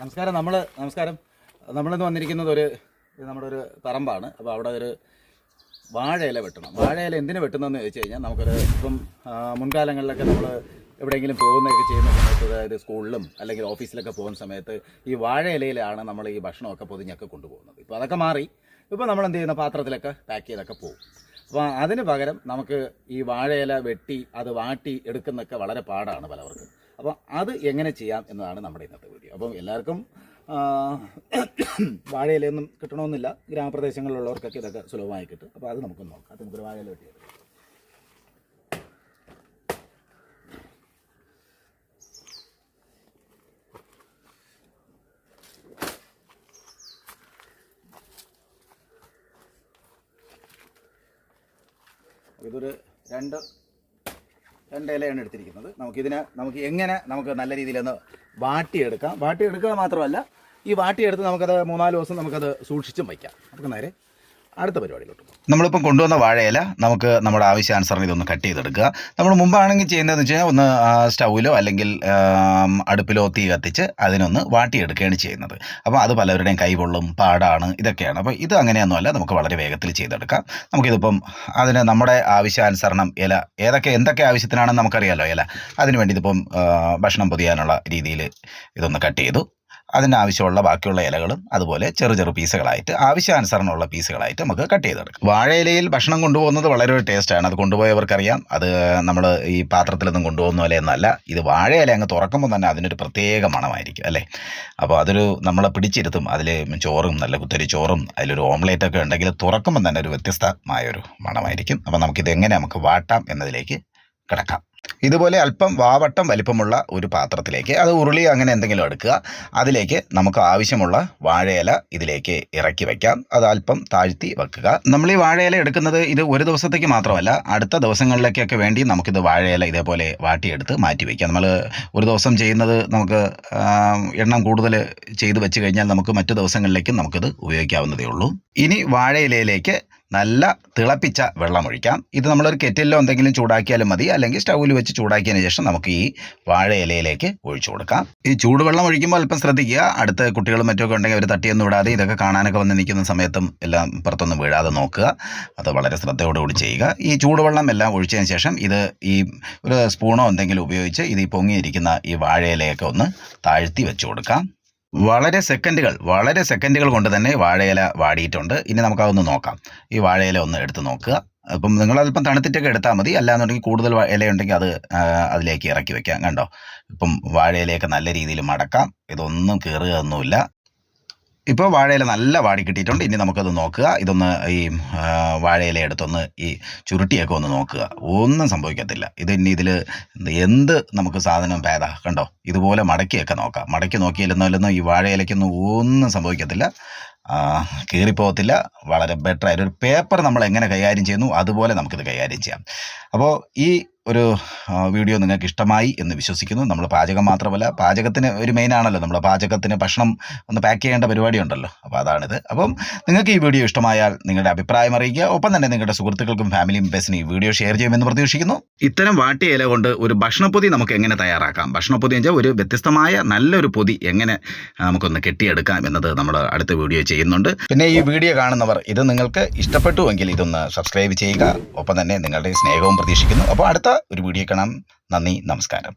നമസ്കാരം. നമ്മൾ നമസ്കാരം. നമ്മളിന്ന് വന്നിരിക്കുന്നത് ഒരു നമ്മുടെ ഒരു പറമ്പാണ്. അപ്പോൾ അവിടെ ഒരു വാഴയില വെട്ടണം. വാഴയില എന്തിനു വെട്ടുന്നതെന്ന് ചോദിച്ചു കഴിഞ്ഞാൽ നമുക്കൊരു ഇപ്പം മുൻകാലങ്ങളിലൊക്കെ നമ്മൾ എവിടെയെങ്കിലും പോകുന്നതൊക്കെ ചെയ്യുന്ന സമയത്ത് അതായത് സ്കൂളിലും അല്ലെങ്കിൽ ഓഫീസിലൊക്കെ പോകുന്ന സമയത്ത് ഈ വാഴയിലയിലാണ് നമ്മൾ ഈ ഭക്ഷണമൊക്കെ പൊതിഞ്ഞൊക്കെ കൊണ്ടുപോകുന്നത്. ഇപ്പോൾ അതൊക്കെ മാറി. ഇപ്പോൾ നമ്മൾ എന്ത് ചെയ്യുന്ന പാത്രത്തിലൊക്കെ പാക്ക് ചെയ്തൊക്കെ പോകും. അപ്പോൾ അതിന് പകരം നമുക്ക് ഈ വാഴയില വെട്ടി അത് വാട്ടി എടുക്കുന്നൊക്കെ വളരെ പാടാണ് പലവർക്കും. അപ്പോൾ അത് എങ്ങനെ ചെയ്യാം എന്നതാണ് നമ്മുടെ ഇന്നത്തെ അപ്പം എല്ലാവർക്കും വാഴയിലൊന്നും കിട്ടണമെന്നില്ല. ഗ്രാമപ്രദേശങ്ങളിലുള്ളവർക്കൊക്കെ ഇതൊക്കെ സുലഭമായി കിട്ടും. അപ്പോൾ അത് നമുക്കൊന്ന് നോക്കാം. അത് നമുക്കൊരു വാഴയില വെട്ടിയെടുക്കാം ഇതൊരു രണ്ട് രണ്ട് ഇലയാണ് എടുത്തിരിക്കുന്നത്. നമുക്കിതിനെ നമുക്ക് എങ്ങനെ നമുക്ക് നല്ല രീതിയിലൊന്ന് വാട്ടിയെടുക്കാം. വാട്ടിയെടുക്കുക മാത്രമല്ല ഈ വാട്ടിയെടുത്ത് നമുക്കത് മൂന്നാൽ ദിവസം നമുക്കത് സൂക്ഷിച്ചും വയ്ക്കാം. നമുക്ക് നേരെ അടുത്ത പരിപാടിയിലോട്ട് നമ്മളിപ്പം കൊണ്ടുവന്ന വാഴയില നമുക്ക് നമ്മുടെ ആവശ്യാനുസരണം ഇതൊന്ന് കട്ട് ചെയ്തെടുക്കുക. നമ്മൾ മുമ്പാണെങ്കിൽ ചെയ്യുന്നതെന്ന് വെച്ച് കഴിഞ്ഞാൽ ഒന്ന് സ്റ്റൗവിലോ അല്ലെങ്കിൽ അടുപ്പിലോ തീ കത്തിച്ച് അതിനൊന്ന് വാട്ടിയെടുക്കുകയാണ് ചെയ്യുന്നത്. അപ്പോൾ അത് പലവരുടെയും കൈപൊള്ളും പാടാണ് ഇതൊക്കെയാണ്. അപ്പോൾ ഇത് അങ്ങനെയൊന്നുമല്ല നമുക്ക് വളരെ വേഗത്തിൽ ചെയ്തെടുക്കാം. നമുക്കിതിപ്പം അതിന് നമ്മുടെ ആവശ്യാനുസരണം ഇല ഏതൊക്കെ എന്തൊക്കെ ആവശ്യത്തിനാണെന്ന് നമുക്കറിയാമല്ലോ ഇല. അതിനുവേണ്ടി ഇതിപ്പം ഭക്ഷണം പൊതിയാനുള്ള രീതിയിൽ ഇതൊന്ന് കട്ട് ചെയ്തു. അതിന് ആവശ്യമുള്ള ബാക്കിയുള്ള ഇലകളും അതുപോലെ ചെറു ചെറു പീസുകളായിട്ട് ആവശ്യാനുസരണമുള്ള പീസുകളായിട്ട് നമുക്ക് കട്ട് ചെയ്തെടുക്കാം. വാഴയിലയിൽ ഭക്ഷണം കൊണ്ടുപോകുന്നത് വളരെ ഒരു ടേസ്റ്റാണ് അത് കൊണ്ടുപോയവർക്കറിയാം. അത് നമ്മൾ ഈ പാത്രത്തിലൊന്നും കൊണ്ടുപോകുന്ന പോലെ എന്നല്ല ഇത് വാഴയില അങ്ങ് തുറക്കുമ്പോൾ തന്നെ അതിനൊരു പ്രത്യേക മണമായിരിക്കും അല്ലേ? അപ്പോൾ അതൊരു നമ്മളെ പിടിച്ചിരുത്തും. അതിൽ ചോറും നല്ല കുത്തരി ചോറും അതിലൊരു ഓംലേറ്റ് ഒക്കെ ഉണ്ടെങ്കിൽ തുറക്കുമ്പോൾ തന്നെ ഒരു വ്യത്യസ്തമായൊരു മണമായിരിക്കും. അപ്പോൾ നമുക്കിത് എങ്ങനെ നമുക്ക് വാട്ടാം എന്നതിലേക്ക് കിടക്കാം. ഇതുപോലെ അല്പം വാവട്ടം വലിപ്പമുള്ള ഒരു പാത്രത്തിലേക്ക് അത് ഉരുളി അങ്ങനെ എന്തെങ്കിലും എടുക്കുക. അതിലേക്ക് നമുക്ക് ആവശ്യമുള്ള വാഴയില ഇതിലേക്ക് ഇറക്കി വയ്ക്കാം അത് അല്പം താഴ്ത്തി വെക്കുക. നമ്മൾ ഈ വാഴയില എടുക്കുന്നത് ഇത് ഒരു ദിവസത്തേക്ക് മാത്രമല്ല അടുത്ത ദിവസങ്ങളിലേക്കൊക്കെ വേണ്ടി നമുക്കിത് വാഴയില ഇതേപോലെ വാട്ടിയെടുത്ത് മാറ്റി വയ്ക്കാം നമ്മൾ ഒരു ദിവസം ചെയ്യുന്നത് നമുക്ക് എണ്ണം കൂടുതൽ ചെയ്ത് വെച്ച് കഴിഞ്ഞാൽ നമുക്ക് മറ്റു ദിവസങ്ങളിലേക്കും നമുക്കിത് ഉപയോഗിക്കാവുന്നതേ ഉള്ളൂ. ഇനി വാഴയിലയിലേക്ക് നല്ല തിളപ്പിച്ച വെള്ളം ഒഴിക്കാം ഇത് നമ്മളൊരു കെറ്റിലോ എന്തെങ്കിലും ചൂടാക്കിയാലും മതി. അല്ലെങ്കിൽ സ്റ്റൗവിൽ വെച്ച് ചൂടാക്കിയതിന് ശേഷം നമുക്ക് ഈ വാഴ ഇലയിലേക്ക് ഒഴിച്ചു കൊടുക്കാം. ഈ ചൂടുവെള്ളം ഒഴിക്കുമ്പോൾ അല്പം ശ്രദ്ധിക്കുക. അടുത്ത കുട്ടികളും മറ്റൊക്കെ ഉണ്ടെങ്കിൽ അവർ തട്ടിയൊന്നും വിടാതെ ഇതൊക്കെ കാണാനൊക്കെ വന്ന് നിൽക്കുന്ന സമയത്തും എല്ലാം പുറത്തൊന്നും വീഴാതെ നോക്കുക. അത് വളരെ ശ്രദ്ധയോടുകൂടി ചെയ്യുക. ഈ ചൂടുവെള്ളം എല്ലാം ഒഴിച്ചതിന് ശേഷം ഇത് ഈ ഒരു സ്പൂണോ എന്തെങ്കിലും ഉപയോഗിച്ച് ഇത് ഈ പൊങ്ങിയിരിക്കുന്ന ഈ വാഴയിലയൊക്കെ ഒന്ന് താഴ്ത്തി വെച്ച് കൊടുക്കാം. വളരെ സെക്കൻഡുകൾ വളരെ സെക്കൻഡുകൾ കൊണ്ട് തന്നെ വാഴയില വാടിയിട്ടുണ്ട്. ഇനി നമുക്കതൊന്ന് നോക്കാം. ഈ വാഴയില ഒന്ന് എടുത്ത് നോക്കുക. അപ്പം നിങ്ങൾ അല്പം തണുത്തിട്ടൊക്കെ എടുത്താൽ മതി. അല്ലാന്നുണ്ടെങ്കിൽ കൂടുതൽ ഇലയുണ്ടെങ്കിൽ അത് അതിലേക്ക് ഇറക്കി വെക്കാം. കണ്ടോ? ഇപ്പം വാഴയിലയൊക്കെ നല്ല രീതിയിൽ മടക്കാം. ഇതൊന്നും കയറുകയൊന്നുമില്ല ഇപ്പോൾ വാഴയില നല്ല വാടി കിട്ടിയിട്ടുണ്ട്. ഇനി നമുക്കത് നോക്കുക. ഇതൊന്ന് ഈ വാഴയില എടുത്തൊന്ന് ഈ ചുരുട്ടിയൊക്കെ ഒന്ന് നോക്കുക. ഒന്നും സംഭവിക്കത്തില്ല. ഇത് ഇനി ഇതിൽ എന്ത് നമുക്ക് സാധനം ഭേദ? കണ്ടോ? ഇതുപോലെ മടക്കിയൊക്കെ നോക്കാം. മടക്കി നോക്കിയില്ലെന്നോ ഈ വാഴയിലയ്ക്കൊന്നും ഒന്നും സംഭവിക്കത്തില്ല. കീറിപ്പോകത്തില്ല. വളരെ ബെറ്റർ ആയിട്ട് ഒരു പേപ്പർ നമ്മൾ എങ്ങനെ കൈകാര്യം ചെയ്യുന്നു അതുപോലെ നമുക്കിത് കൈകാര്യം ചെയ്യാം. അപ്പോൾ ഈ ഒരു വീഡിയോ നിങ്ങൾക്ക് ഇഷ്ടമായി എന്ന് വിശ്വസിക്കുന്നു. നമ്മൾ പാചകം മാത്രമല്ല പാചകത്തിന് ഒരു മെയിൻ ആണല്ലോ. നമ്മൾ പാചകത്തിന് ഭക്ഷണം ഒന്ന് പാക്ക് ചെയ്യേണ്ട പരിപാടി ഉണ്ടല്ലോ. അപ്പോൾ അതാണിത്. അപ്പം നിങ്ങൾക്ക് ഈ വീഡിയോ ഇഷ്ടമായാൽ നിങ്ങളുടെ അഭിപ്രായം അറിയിക്കുക. ഒപ്പം തന്നെ നിങ്ങളുടെ സുഹൃത്തുക്കൾക്കും ഫാമിലി മെമ്പേഴ്സിന് ഈ വീഡിയോ ഷെയർ ചെയ്യുമെന്ന് പ്രതീക്ഷിക്കുന്നു. ഇത്തരം വാട്ടിയ ഇല കൊണ്ട് ഒരു ഭക്ഷണപ്പൊതി നമുക്ക് എങ്ങനെ തയ്യാറാക്കാം? ഭക്ഷണപ്പൊതി വെച്ചാൽ ഒരു വ്യത്യസ്തമായ നല്ലൊരു പൊതി എങ്ങനെ നമുക്കൊന്ന് കെട്ടിയെടുക്കാം എന്നത് നമ്മൾ അടുത്ത വീഡിയോ ചെയ്യുന്നുണ്ട്. പിന്നെ ഈ വീഡിയോ കാണുന്നവർ ഇത് നിങ്ങൾക്ക് ഇഷ്ടപ്പെട്ടുവെങ്കിൽ ഇതൊന്ന് സബ്സ്ക്രൈബ് ചെയ്യുക. ഒപ്പം തന്നെ നിങ്ങളുടെ സ്നേഹവും പ്രതീക്ഷിക്കുന്നു. അപ്പോൾ ഒരു വീഡിയോ കാണാം. നന്ദി നമസ്കാരം.